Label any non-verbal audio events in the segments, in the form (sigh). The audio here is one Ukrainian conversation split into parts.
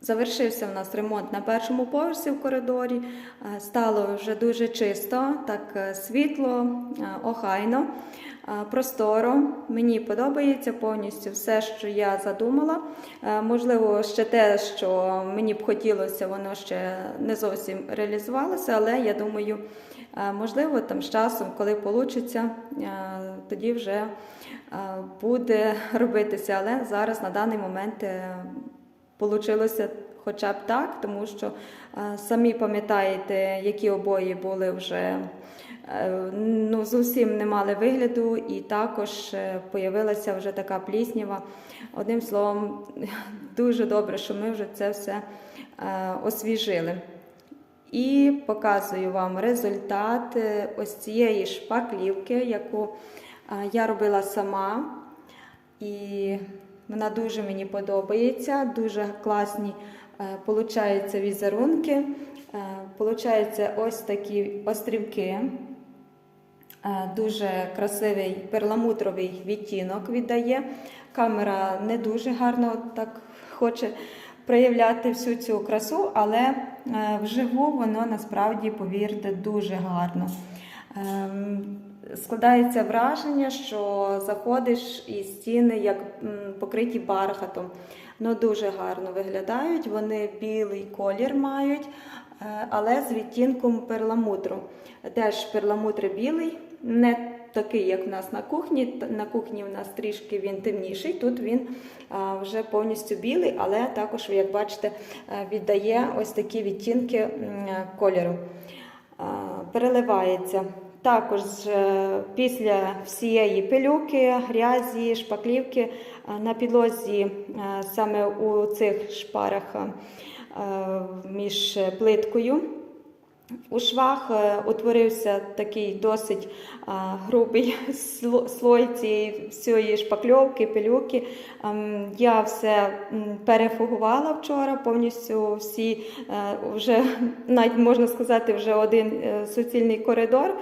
Завершився в нас ремонт на першому поверсі в коридорі. Е, Стало вже дуже чисто, так е, світло, е, охайно, просторо. Мені подобається повністю все, що я задумала. Можливо, ще те, що мені б хотілося, воно ще не зовсім реалізувалося, але я думаю, можливо, там з часом, коли вийде, тоді вже буде (laughs) робитися. Але зараз на даний момент. Получилося хоча б так, тому що е, самі пам'ятаєте, які обої були вже е, ну, зовсім не мали вигляду, і також е, появилася вже така пліснява. Одним словом, (laughs) дуже добре, що ми вже це все освіжили. І показую вам результат ось цієї шпаклівки, яку я робила сама. І вона дуже мені подобається, дуже класні е, получаються візерунки. Е, Получаються ось такі острівки. Е, Дуже красивий перламутровий відтінок віддає. Камера не дуже гарно так хоче проявляти всю цю красу, але вживу воно насправді, повірте, дуже гарно. Складається враження, що заходиш і стіни як покриті бархатом. Ну, дуже гарно виглядають. Вони білий колір мають, е, але з відтінком перламутру. Теж перламутр білий, не такий, як в нас на кухні. На кухні в нас трішки він темніший. Тут він вже повністю білий, але також, як бачите, е, віддає ось такі відтінки кольору. Переливається. Також е, після всієї пилюки, грязі, шпаклівки е, на підлозі е, саме у цих шпарах між плиткою. У швах утворився такий досить грубий слой цієї всієї шпакльовки, пилюки. Ем, Я все перефугувала вчора, повністю всі вже (laughs) навіть можна сказати, вже один суцільний коридор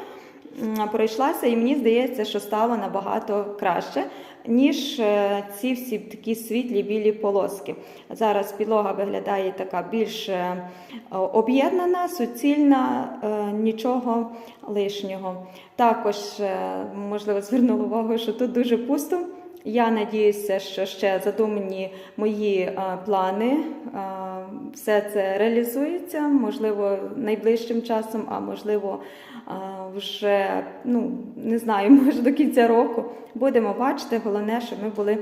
пройшлася, і мені здається, що стало набагато краще, ніж е, ці всі такі світлі білі полоски. Зараз підлога виглядає така більш е, об'єднана, суцільна, е, нічого лишнього. Також, можливо, звернула увагу, що тут дуже пусто. Я надіюся, що ще задумані мої плани. Все це реалізується, можливо, найближчим часом, а можливо, вже ну не знаю, (laughs) може до кінця року будемо бачити. Головне, щоб ми були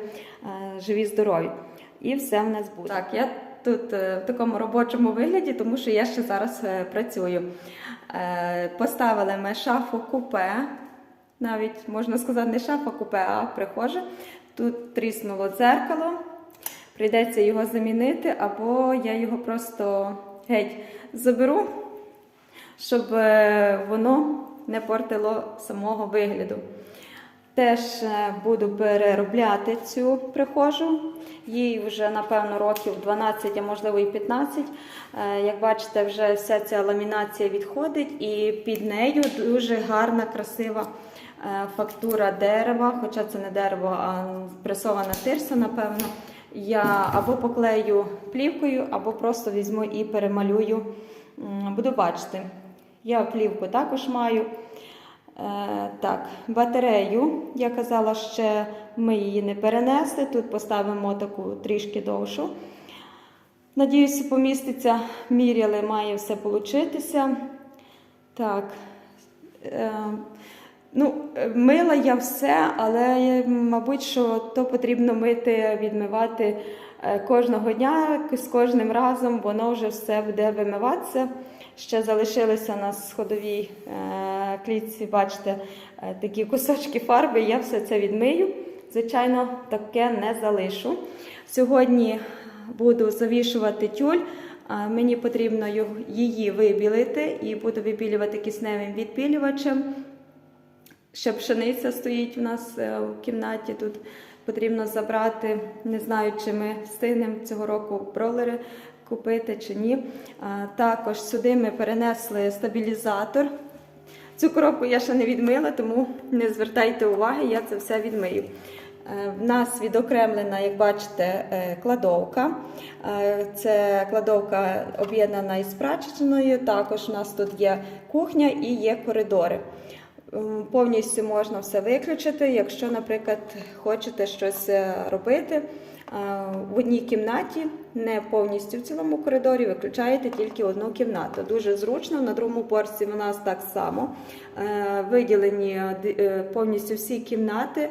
живі, здорові. І все в нас буде. Так, я тут е, в такому робочому вигляді, тому що я ще зараз е, працюю. Е, Поставили ми шафу купе навіть можна сказати, не шафа купе, а прихожа. Тут тріснуло дзеркало, прийдеться його замінити, або я його просто геть заберу, щоб е, воно не портило самого вигляду. Теж е, буду переробляти цю прихожу. Їй вже, напевно, років 12, а можливо і 15. Е, Як бачите, вже вся ця ламінація відходить, і під нею дуже гарна, красива фактура дерева, хоча це не дерево, а пресована тирса, напевно. Я або поклею плівкою, або просто візьму і перемалюю. Буду бачити. Я плівку також маю. Е, так, батарею, я казала, ще ми її не перенесли. Тут поставимо таку трішки довшу. Надіюся, поміститься. Міряли, має все получитися. Так. Ну, мила я все, але, мабуть, що то потрібно мити, відмивати е, кожного дня, з кожним разом воно вже все буде вимиватися. Ще залишилися на сходовій е, клітці, бачите, е, такі кусочки фарби. Я все це відмию. Звичайно, таке не залишу. Сьогодні буду завішувати тюль. Мені потрібно її вибілити і буду вибілювати кисневим відбілювачем. Ще пшениця стоїть у нас е, у кімнаті. Тут потрібно забрати. Не знаю, чи ми встигнемо цього року бролери купити чи ні. Також сюди ми перенесли стабілізатор. Цю коробку я ще не відмила, тому не звертайте уваги, я це все відмию. Е, В нас відокремлена, як бачите, е, кладовка. Е, Це кладовка об'єднана із прачечною. Також у нас тут є кухня і є коридори. Повністю можна все виключити, якщо, наприклад, хочете щось е, робити. В одній кімнаті, не повністю в цілому коридорі, виключаєте тільки одну кімнату. Дуже зручно. На другому поверсі у нас так само Е, виділені е, повністю всі кімнати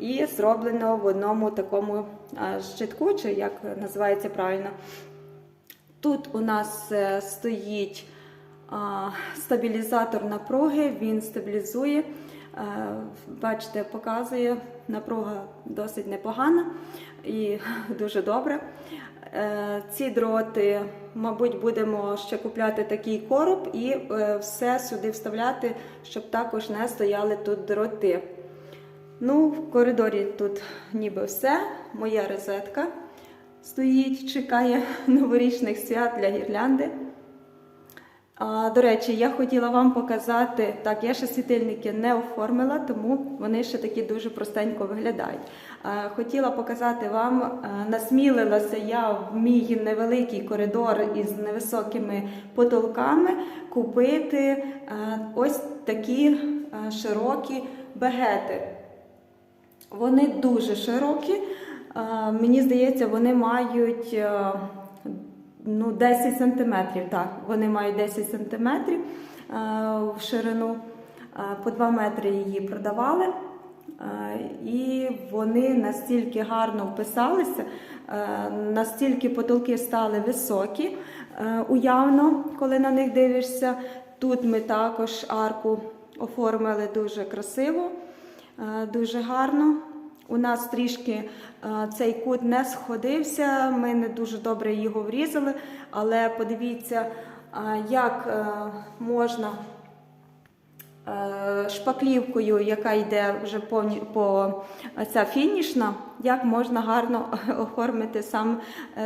і зроблено в одному такому щитку, чи як називається правильно. Тут у нас стоїть стабілізатор напруги, він стабілізує. Е, Бачите, показує, напруга досить непогана і (laughs) дуже добре. Е, Ці дроти, мабуть, будемо ще купляти такий короб і е, все сюди вставляти, щоб також не стояли тут дроти. Ну, в коридорі тут ніби все. Моя розетка стоїть, чекає (laughs) новорічних свят для гірлянди. А, до речі, я хотіла вам показати, так, я ще світильники не оформила, тому вони ще такі дуже простенько виглядають. А, хотіла показати вам, а, насмілилася я в мій невеликий коридор із невисокими потолками купити а, ось такі а, широкі багети. Вони дуже широкі. Е, Мені здається, вони мають е, ну, 10 сантиметрів. Так, вони мають 10 сантиметрів е, в ширину. Е, По 2 метри її продавали. Е, І вони настільки гарно вписалися, настільки потолки стали високі, уявно, коли на них дивишся. Тут ми також арку оформили дуже красиво. Дуже гарно. У нас трішки е, цей кут не сходився, ми не дуже добре його врізали, але подивіться, е, як е, можна шпаклівкою, яка йде вже повні, по ця фінішна, як можна гарно (laughs) оформити сам,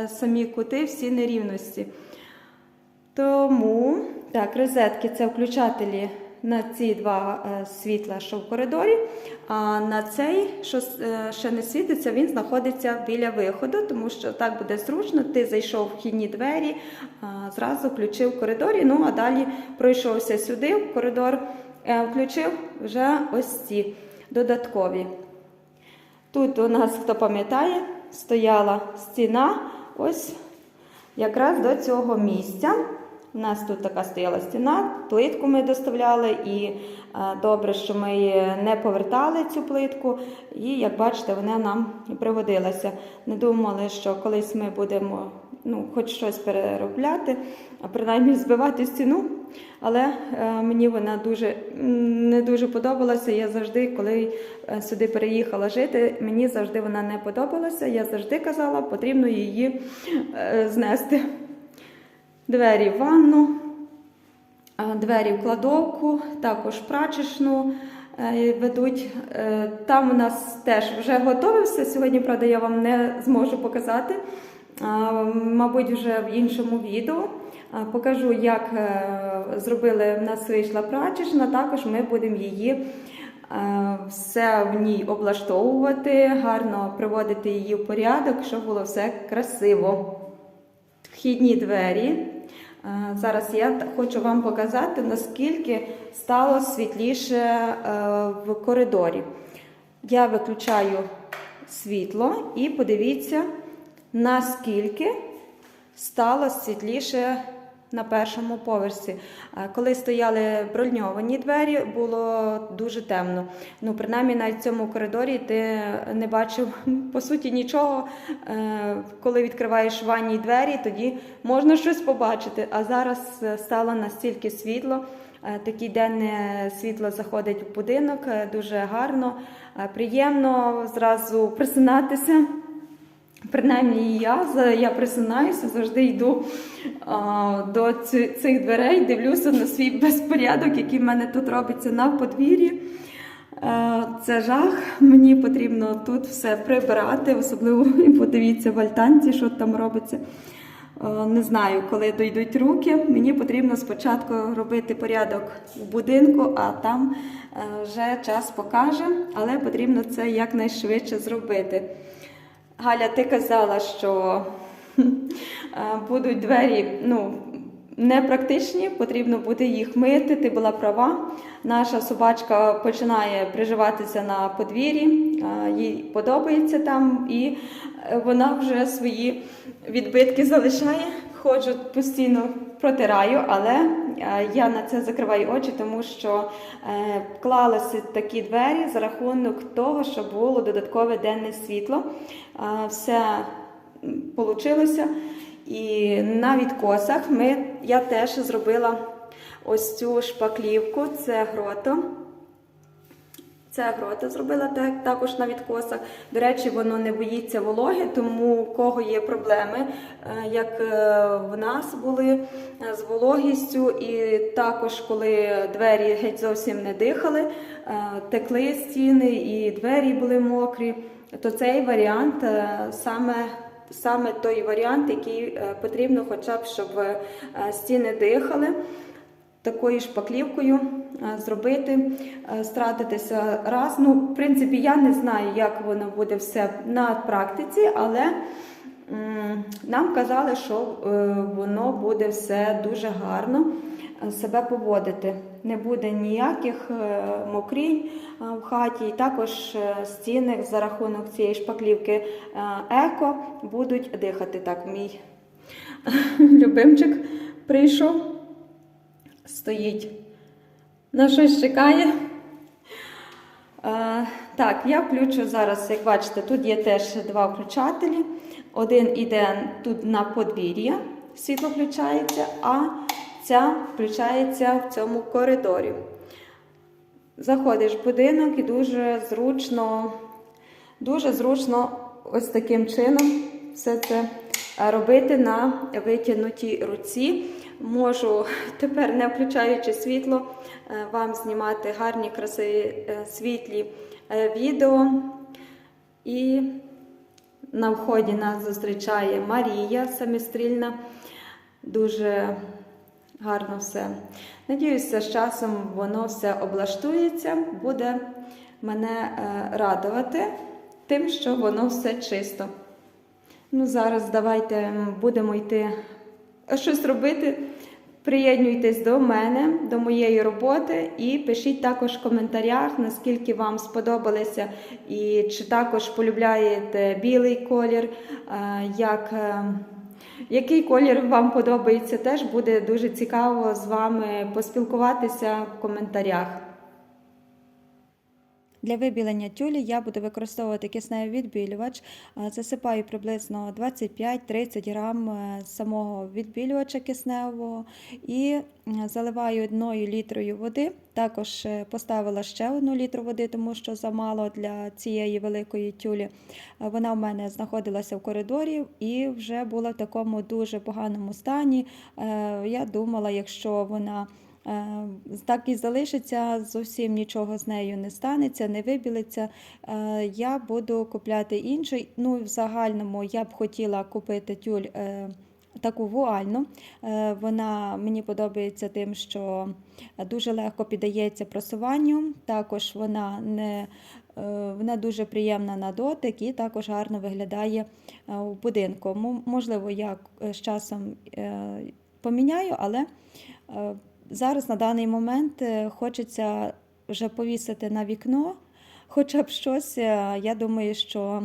самі кути, всі нерівності. Тому так, розетки це включателі на ці два е, світла, що в коридорі. А на цей, що е, ще не світиться, він знаходиться біля виходу, тому що так буде зручно. Ти зайшов в вхідні двері, зразу включив в коридорі. Ну а далі пройшовся сюди, в коридор, е, включив вже ось ці додаткові. Тут у нас, хто пам'ятає, стояла стіна ось якраз до цього місця. У нас тут така стояла стіна, плитку ми доставляли, і е, добре, що ми не повертали цю плитку. І як бачите, вона нам пригодилася. Не думали, що колись ми будемо ну, хоч щось переробляти, а принаймні збивати стіну. Але е, мені вона дуже не дуже подобалася. Я завжди, коли е, сюди переїхала жити, мені завжди вона не подобалася. Я завжди казала, потрібно її знести. Двері в ванну, двері в кладовку, також прачечну е, ведуть. Е, Там у нас теж вже готове все. Сьогодні, правда, я вам не зможу показати. Мабуть, вже в іншому відео. Покажу, як е, зробили в нас вийшла прачечна. Також ми будемо її е, все в ній облаштовувати, гарно приводити її в порядок, щоб було все красиво. Вхідні двері. Е, Зараз я хочу вам показати, наскільки стало світліше е, в коридорі. Я виключаю світло і подивіться, наскільки стало світліше на першому поверсі. Е, Коли стояли броньовані двері, було дуже темно. Ну, принаймні, в цьому коридорі ти не бачив (laughs) по суті нічого. Е, Коли відкриваєш в ванній двері, тоді можна щось побачити. А зараз е, стало настільки світло. Таке денне світло заходить в будинок, дуже гарно, приємно зразу (laughs) присинатися. Принаймні я, я присинаюся, завжди йду а, до цих дверей, дивлюся на свій безпорядок, який в мене тут робиться на подвір'ї. Е, Це жах. Мені потрібно тут все прибирати, особливо подивіться в альтанці, що там робиться. Е, Не знаю, коли дійдуть руки. Мені потрібно спочатку робити порядок в будинку, а там е, вже час покаже, але потрібно це якнайшвидше зробити. Галя, ти казала, що е, будуть двері ну, непрактичні, потрібно буде їх мити. Ти була права. Наша собачка починає приживатися на подвір'ї, е, їй подобається там, і е, вона вже свої відбитки залишає. Ходжу постійно протираю, але я на це закриваю очі, тому що вклалися такі двері за рахунок того, що було додаткове денне світло. Е, Все вийшло. І на відкосах ми, я теж зробила ось цю шпаклівку, це грото. Це грота зробила так, також на відкосах. До речі, воно не боїться вологи, тому у кого є проблеми, е, як е, в нас були е, з вологістю, і також коли двері геть зовсім не дихали, текли стіни і двері були мокрі, то цей варіант саме. Саме той варіант, який потрібно, хоча б щоб стіни дихали такою шпаклівкою е, зробити, е, стратитися раз. Ну, в принципі, я не знаю, як воно буде все на практиці, але нам казали, що е, воно буде все дуже гарно е, себе поводити. Не буде ніяких е, мокрінь е, в хаті, і також е, стіни за рахунок цієї шпаклівки е, еко будуть дихати. Так, мій любимчик прийшов стоїть. На щось чекає. Так, я включу зараз, як бачите, тут є теж два включателі. Один іде тут на подвір'я, світло включається, а ця включається в цьому коридорі. Заходиш в будинок і дуже зручно, дуже зручно ось таким чином все це робити на витягнутій руці. Можу тепер, не включаючи світло, е, вам знімати гарні, красиві е, світлі е, відео. І на вході нас зустрічає Марія самістрільна. Дуже гарно все. Надіюся, з часом воно все облаштується, буде мене радувати тим, що воно все чисто. Ну, зараз давайте будемо йти щось робити. Приєднуйтесь до мене, до моєї роботи, і пишіть також в коментарях, наскільки вам сподобалося, і чи також полюбляєте білий колір, як, е, який колір вам подобається, теж буде дуже цікаво з вами поспілкуватися в коментарях. Для вибілення тюлі я буду використовувати кисневий відбілювач. Е, Засипаю приблизно 25-30 грам е, самого відбілювача кисневого і е, заливаю одною літрою води. Також поставила ще одну літру води, тому що замало для цієї великої тюлі. Вона в мене знаходилася в коридорі і вже була в такому дуже поганому стані. Я думала, якщо вона Так і залишиться, зовсім нічого з нею не станеться, не вибілиться. Е, Я буду купляти інший. Ну, в загальному я б хотіла купити тюль е, таку вуальну. Е, Вона мені подобається тим, що дуже легко піддається просуванню. Також вона не е, вона дуже приємна на дотик і також гарно виглядає е, у будинку. Можливо, я е, з часом е, поміняю, але е, зараз на даний момент е, хочеться вже повісити на вікно, хоча б щось. Е, Я думаю, що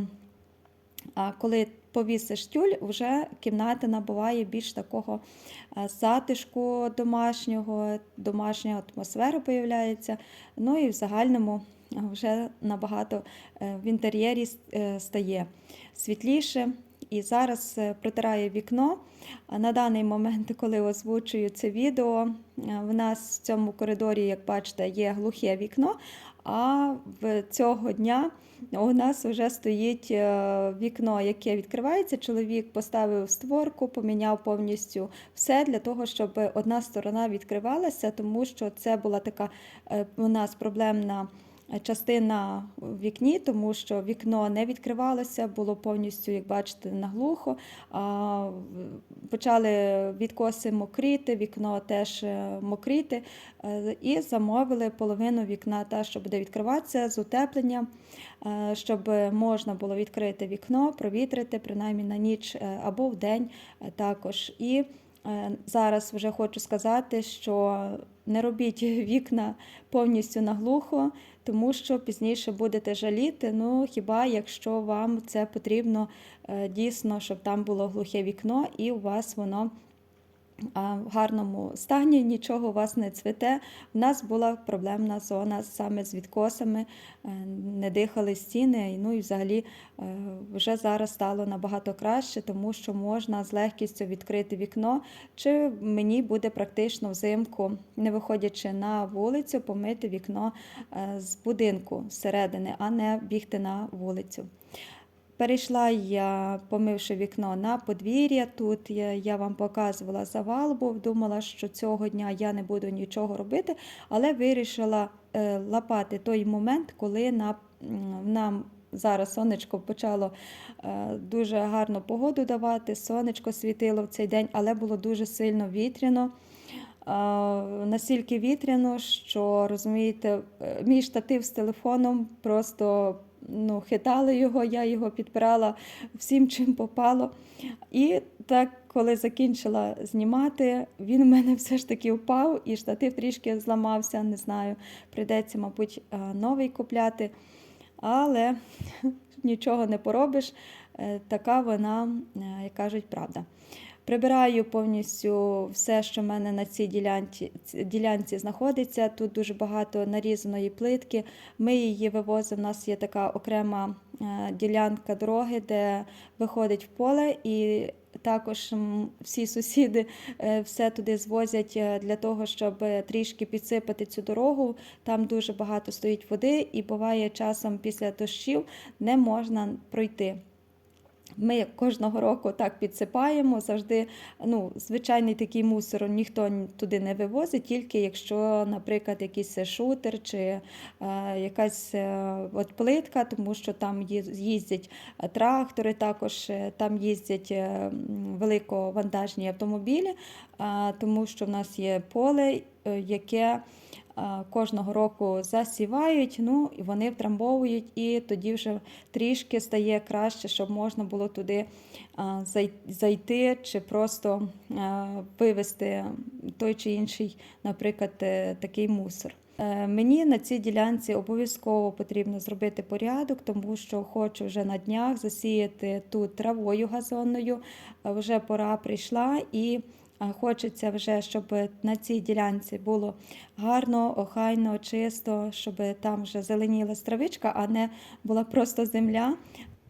коли повісиш тюль, вже кімната набуває більш такого затишку домашнього, домашня атмосфера появляється. Ну і в загальному вже набагато е, в інтер'єрі стає світліше. І зараз е, протираю вікно. На даний момент, коли озвучую це відео, е, в нас в цьому коридорі, як бачите, є глухе вікно. А в цього дня у нас вже стоїть е, вікно, яке відкривається. Чоловік поставив створку, поміняв повністю все для того, щоб одна сторона відкривалася, тому що це була така у нас проблемна частина в вікні, тому що вікно не відкривалося, було повністю, як бачите, наглухо. Почали відкоси мокріти, вікно теж е, мокріти. Е, І замовили половину вікна, та, що буде відкриватися з утепленням, е, щоб можна було відкрити вікно, провітрити принаймні на ніч або в день також. І зараз вже хочу сказати, що не робіть (laughs) вікна повністю наглухо, тому що пізніше будете жаліти. Ну хіба якщо вам це потрібно е, дійсно, щоб там було глухе вікно, і у вас воно в гарному стані, нічого у вас не цвіте. У нас була проблемна зона саме з відкосами, е, не дихали стіни. Ну і взагалі е, вже зараз стало набагато краще, тому що можна з легкістю відкрити вікно. Чи мені буде практично взимку, не виходячи на вулицю, помити вікно е, з будинку зсередини, а не бігти на вулицю. Перейшла я, помивши вікно на подвір'я. Тут я, я вам показувала завал, був думала, що цього дня я не буду нічого робити, але вирішила е, лапати той момент, коли на, нам зараз сонечко почало е, дуже гарну погоду давати. Сонечко світило в цей день, але було дуже сильно вітряно. Настільки вітряно, що розумієте, е, мій штатив з телефоном просто ну, хитали його, я його підпирала всім, чим попало. І так, коли закінчила знімати, він у мене все ж таки впав, і штатив трішки зламався. Не знаю, прийдеться, мабуть, е, новий купляти. Але (laughs) нічого не поробиш. Е, Така вона, е, як кажуть, правда. Прибираю повністю все, що в мене на цій ділянці, ділянці знаходиться. Тут дуже багато нарізаної плитки. Ми її вивозимо. У нас є така окрема е, ділянка дороги, де виходить в поле, і також всі сусіди е, все туди звозять е, для того, щоб трішки підсипати цю дорогу. Там дуже багато стоїть води, і буває часом після дощів не можна пройти. Ми кожного року так підсипаємо. Завжди ну, звичайний такий мусор ніхто туди не вивозить, тільки якщо, наприклад, якийсь шутер чи е, якась е, от плитка, тому що там їз- їздять е, трактори, також е, там їздять е, великовантажні автомобілі, е, тому що в нас є поле, е, яке е, кожного року засівають, ну і вони втрамбовують, і тоді вже трішки стає краще, щоб можна було туди зайти чи просто а, вивезти той чи інший, наприклад, е, такий мусор. Е, Мені на цій ділянці обов'язково потрібно зробити порядок, тому що хочу вже на днях засіяти тут травою газонною. Е, Вже пора прийшла і е, хочеться вже, щоб на цій ділянці було гарно, охайно, чисто, щоб там вже зеленіла стравичка, а не була просто земля.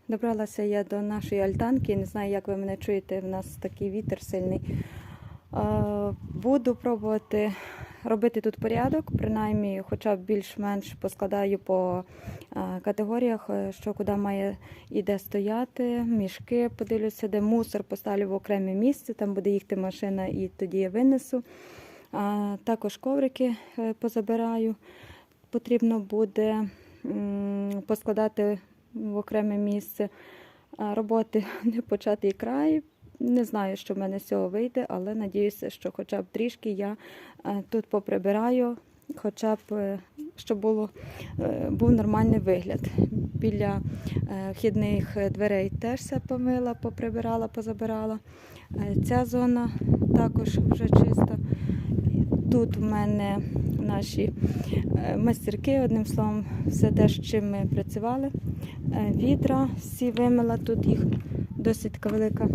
Добралася я до нашої альтанки. Не знаю, як ви мене чуєте. В нас такий вітер сильний. Буду пробувати робити тут порядок, принаймні, хоча б більш-менш поскладаю по е, категоріях, е, що куди має і де стояти, мішки, подивлюся, де мусор поставлю в окреме місце, там буде їхати машина і тоді я винесу. Також коврики е, позабираю. Потрібно буде поскладати в окреме місце. Роботи (laughs) не початий край. Не знаю, що в мене з цього вийде, але надіюся, що хоча б трішки я е, тут поприбираю, хоча б е, щоб було, е, був нормальний вигляд. Біля вхідних дверей теж все помила, поприбирала, позабирала. Ця зона також вже чиста. Тут в мене наші майстерки, одним словом, все те, з чим ми працювали. Відра всі вимила, тут їх досить велика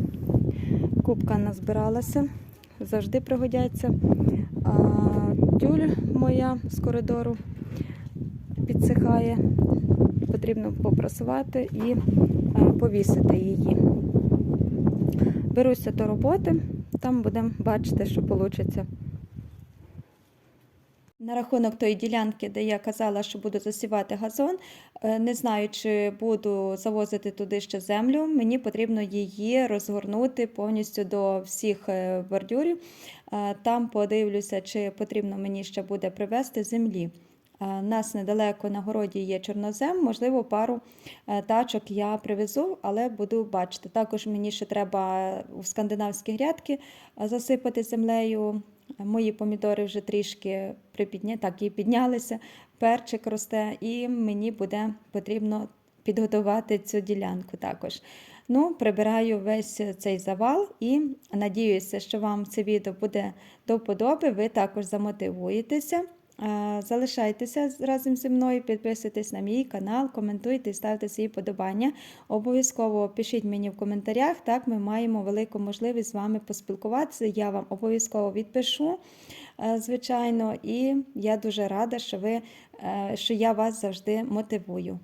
кубка назбиралася, завжди пригодяться. А тюль моя з коридору підсихає, потрібно попрасувати і е, повісити її. Беруся до роботи, там будемо бачити, що вийде. На рахунок тої ділянки, де я казала, що буду засівати газон, е, не знаю, чи буду завозити туди ще землю. Мені потрібно її розгорнути повністю до всіх е, бордюрів. Е, Там подивлюся, чи потрібно мені ще буде привезти землі. У нас недалеко на городі є чорнозем, можливо, пару тачок я привезу, але буду бачити. Також мені ще треба у скандинавські грядки засипати землею. Мої помідори вже трішки припідня... так, і піднялися, перчик росте, і мені буде потрібно підготувати цю ділянку також. Ну, прибираю весь цей завал і надіюся, що вам це відео буде до вподоби. Ви також замотивуєтеся. Е, Залишайтеся разом зі мною, підписуйтесь на мій канал, коментуйте і ставте свої подобання. Обов'язково пишіть мені в коментарях. Так ми маємо велику можливість з вами поспілкуватися. Я вам обов'язково відпишу, е, звичайно, і я дуже рада, що ви, е, що я вас завжди мотивую.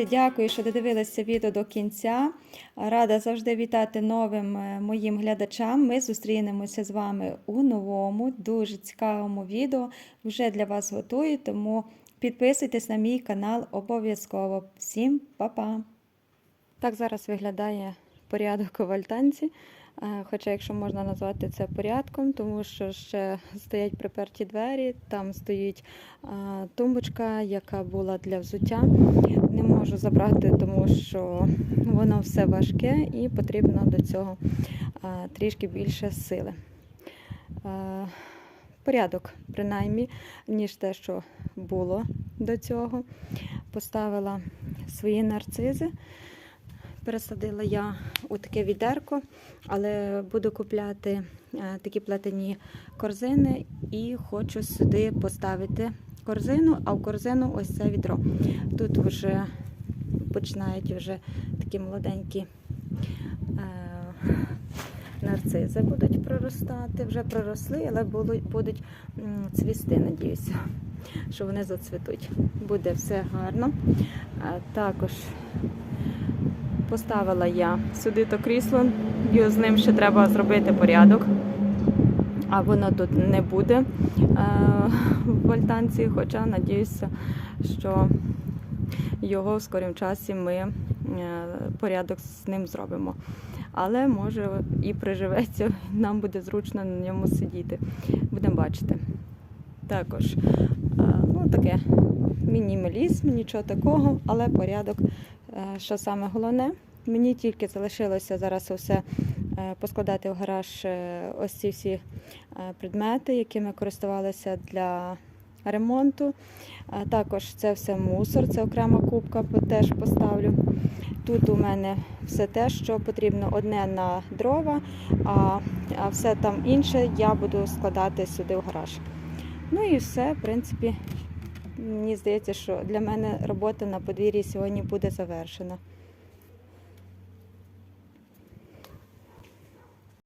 Друзі, дякую, що додивилися відео до кінця. Рада завжди вітати новим е, моїм глядачам. Ми зустрінемося з вами у новому, дуже цікавому відео. Вже для вас готую, тому підписуйтесь на мій канал обов'язково. Всім па-па! Так зараз виглядає порядок у вальтанці. Е, Хоча, якщо можна назвати це порядком, тому що ще стоять приперті двері, там стоїть е, тумбочка, яка була для взуття. Не можу забрати, тому що воно все важке і потрібно до цього е, трішки більше сили. Порядок, принаймні, ніж те, що було до цього. Поставила свої нарцизи. Пересадила я у таке відерко, але буду купляти е, такі плетені корзини і хочу сюди поставити корзину, а в корзину ось це відро. Тут вже починають вже такі молоденькі е, нарцизи будуть проростати. Вже проросли, але будуть, цвісти, надіюся, що вони зацвітуть. Буде все гарно. Е, Також Поставила я сюди то крісло, і з ним ще треба зробити порядок. А воно тут не буде е, в альтанці, хоча надіюся, що його в скорім часі ми е, порядок з ним зробимо. Але може і приживеться, (laughs) нам буде зручно на ньому сидіти. Будемо бачити. Також е, ну, таке мінімалізм, нічого такого, але порядок Що саме головне, мені тільки залишилося зараз все е, поскладати в гараж е, ось ці всі е, предмети, якими користувалися для ремонту. Е, Також це все мусор, це окрема кубка, теж поставлю. Тут у мене все те, що потрібно одне на дрова, а все там інше я буду складати сюди в гараж. Ну і все, в принципі, Мені здається, що для мене робота на подвір'ї сьогодні буде завершена.